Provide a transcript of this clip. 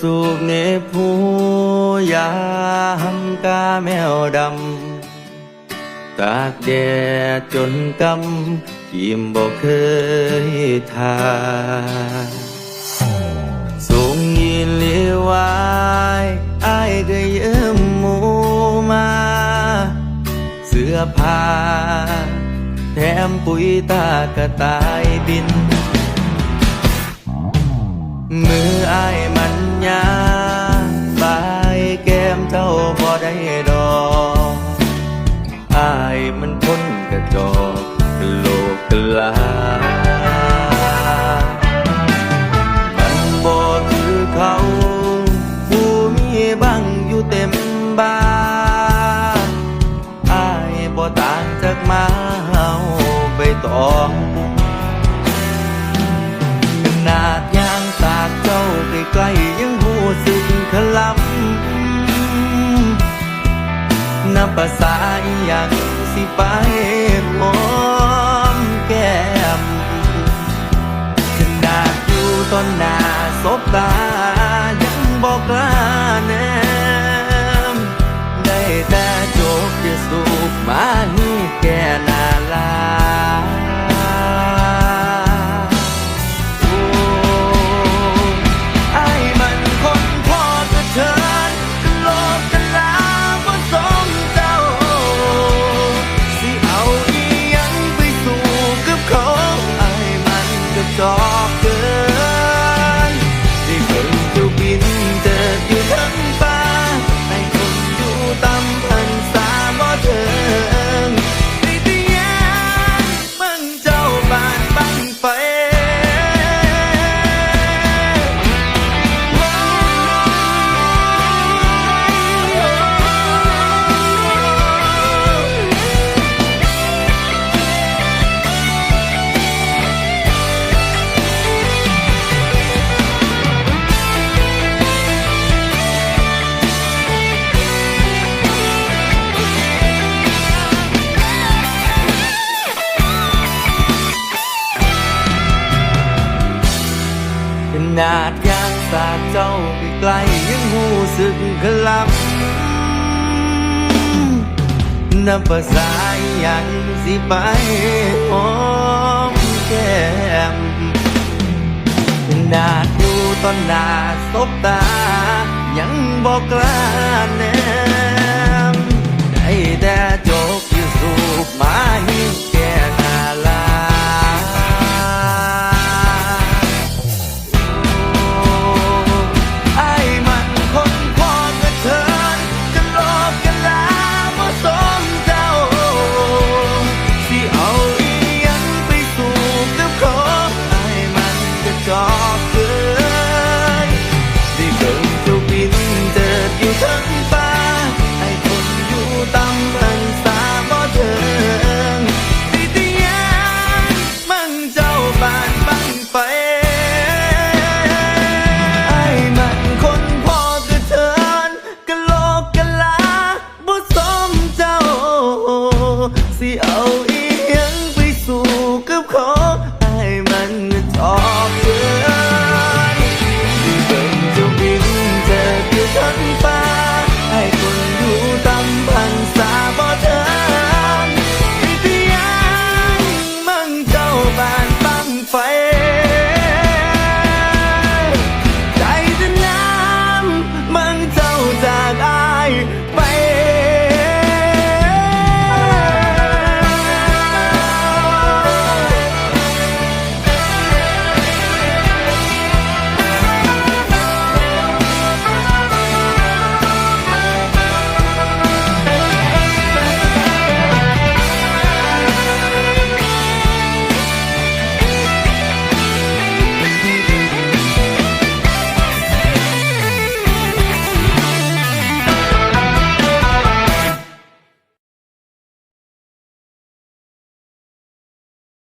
สูบเนผู้ยามกาแมวดำ ตากแดดจนกำกิมบอกเคยทาสูงยินลีวายไอ้ก็ยืมหมูมา เสื้อผ้าแถมปุ๋ยตากระตายบิน นกระจอกโลกลามันบ่คือเขาผู้มีบังอยู่เต็มบ้านอายบ่ต่างจากมาเฮาใบตองขนาดยางตากเจ้าใกล้ๆยังหูสึกขลำนับภาษาอหย่างสิไป อนหน้าศบตา ยังบอกกล้าแนม ได้แต่โจกจะสูบมานี่แก่นาลาโอ้ไอ้มัน นาดยางสาเจ้าใกลยังหูสึกขลับนับภาษาอย่างสิไปหอมแก้มขนาดอยู่ต้นหน้าศบตา ยังบอกกล้าแน่ มเ